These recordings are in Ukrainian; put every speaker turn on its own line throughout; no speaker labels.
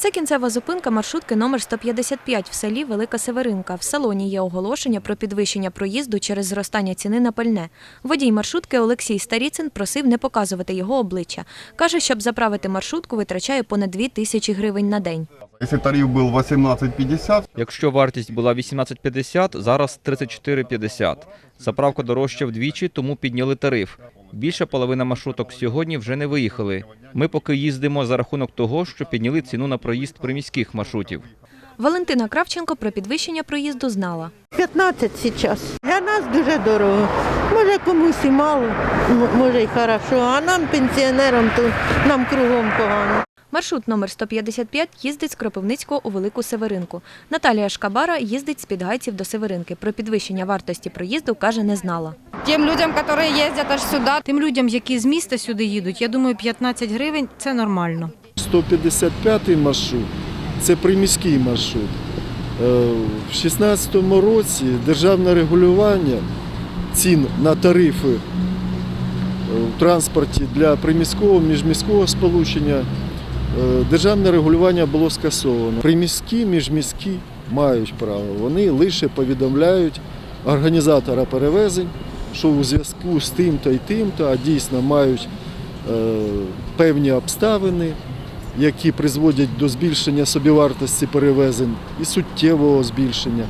Це кінцева зупинка маршрутки номер 155 в селі Велика Северинка. В салоні є оголошення про підвищення проїзду через зростання ціни на пальне. Водій маршрутки Олексій Старіцин просив не показувати його обличчя. Каже, щоб заправити маршрутку, витрачає понад 2 тисячі гривень на день.
Если тариф был 18,50,
Якщо вартість була 18,50, зараз 34,50. Заправка дорожча вдвічі, тому підняли тариф. Більша половина маршруток сьогодні вже не виїхали. Ми поки їздимо за рахунок того, що підняли ціну на проїзд приміських маршрутів.
Валентина Кравченко про підвищення проїзду знала.
15 зараз. Для нас дуже дорого. Може комусь і мало, може й хорошо, а нам, пенсіонерам, то нам кругом погано.
Маршрут номер 155 їздить з Кропивницького у Велику Северинку. Наталія Шкабара їздить з Підгайців до Северинки. Про підвищення вартості проїзду каже, не знала.
Тем людям, которые ездят аж сюда,
Тим людям, які з міста сюди їдуть, я думаю, 15 гривень це нормально.
155-й маршрут це приміський маршрут. Е, В 2016 році державне регулювання цін на тарифи е, в транспорті для приміського міжміського сполучення. Е, Державне регулювання було скасовано. Приміські, міжміські мають право. Вони лише повідомляють організатора перевезень, що у зв'язку з тим-то і тим-то, а дійсно мають е, певні обставини, які призводять до збільшення собівартості перевезень і суттєвого збільшення.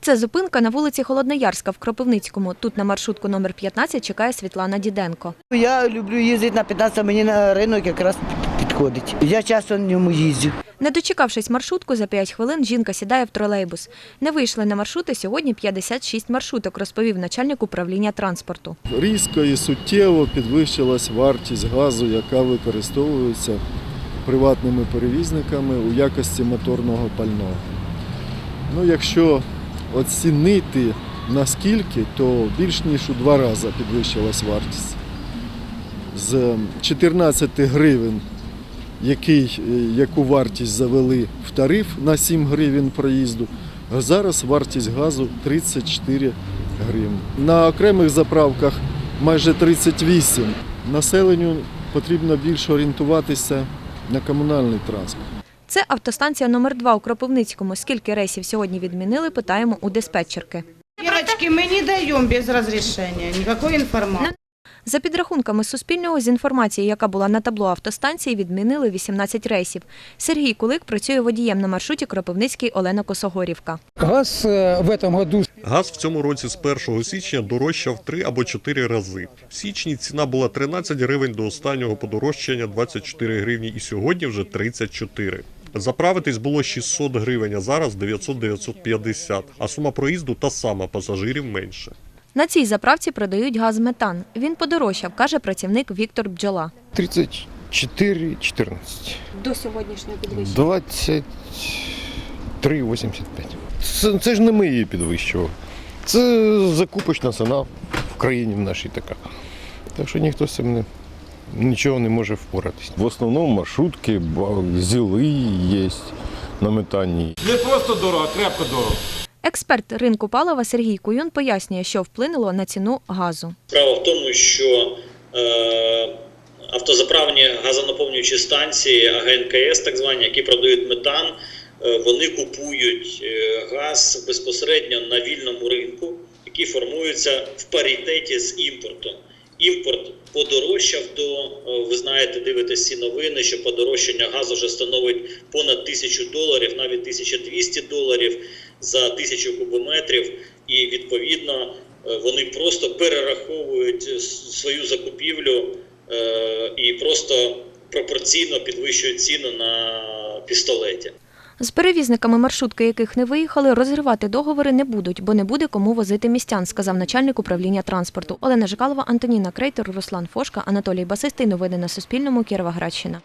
Це зупинка на вулиці Холодноярська в Кропивницькому. Тут на маршрутку номер 15 чекає Світлана Діденко.
Я люблю їздити на 15, мені на ринок якраз підходить. Я часто на ньому їздю.
Не дочекавшись маршрутку, за 5 хвилин жінка сідає в тролейбус. Не вийшли на маршрути сьогодні 56 маршруток, розповів начальник управління транспорту.
Різко і суттєво підвищилась вартість газу, яка використовується приватними перевізниками у якості моторного пального. Ну, якщо оцінити наскільки, то більш ніж у два рази підвищилась вартість. З 14 гривень, який, е, яку вартість завели в тариф на 7 гривень проїзду, а зараз вартість газу 34 гривень. На окремих заправках майже 38. Населенню потрібно більше орієнтуватися на комунальний транспорт.
Це автостанція номер 2 у Кропивницькому. Скільки рейсів сьогодні відмінили, питаємо у диспетчерки.
Девочки, мы не даем без разрешения никакой информации.
За підрахунками Суспільного, з інформації, яка була на табло автостанції, відмінили 18 рейсів. Сергій Кулик працює водієм на маршруті Кропивницький Олена Косогорівка.
Газ э, в году
Газ в цьому році з 1 січня дорожчав 3 або 4 рази. В січні ціна була 13 гривень до останнього подорожчання 24 гривні і сьогодні вже 34. Заправитись було 600 гривень, а зараз 900-950, а сума проїзду та сама, пасажирів менше.
На цій заправці продають газ метан. Він подорожчав, каже працівник Віктор Бджола.
34, 14.
До сьогоднішнього
23,85. Це, це ж не ми її підвищували. Це закупочна ціна в країні в нашій така. Так що ніхто з цим не, нічого не може впоратись.
В основному маршрутки, зіли є на метанні.
не просто дорого, а крепко дорого.
Експерт ринку палива Сергій Куюн пояснює, що вплинуло на ціну газу.
Справа в тому, що е, автозаправні газонаповнюючі станції, АГНКС, так звані, які продають метан, е, вони купують е, газ безпосередньо на вільному ринку, який формується в паритеті з імпортом. Імпорт подорожчав до, е, ви знаєте, дивитесь ці новини, що подорожчання газу вже становить понад тисячу доларів, навіть 1200 доларів за тисячу кубометрів, і відповідно е, вони просто перераховують свою закупівлю е, і просто пропорційно підвищують ціну на пістолеті.
З перевізниками маршрутки, яких не виїхали, розривати договори не будуть, бо не буде кому возити містян, сказав начальник управління транспорту. Олена Жикалова, Антоніна Крейтер, Руслан Фошка, Анатолій Басистий. Новини на Суспільному. Кіровоградщина.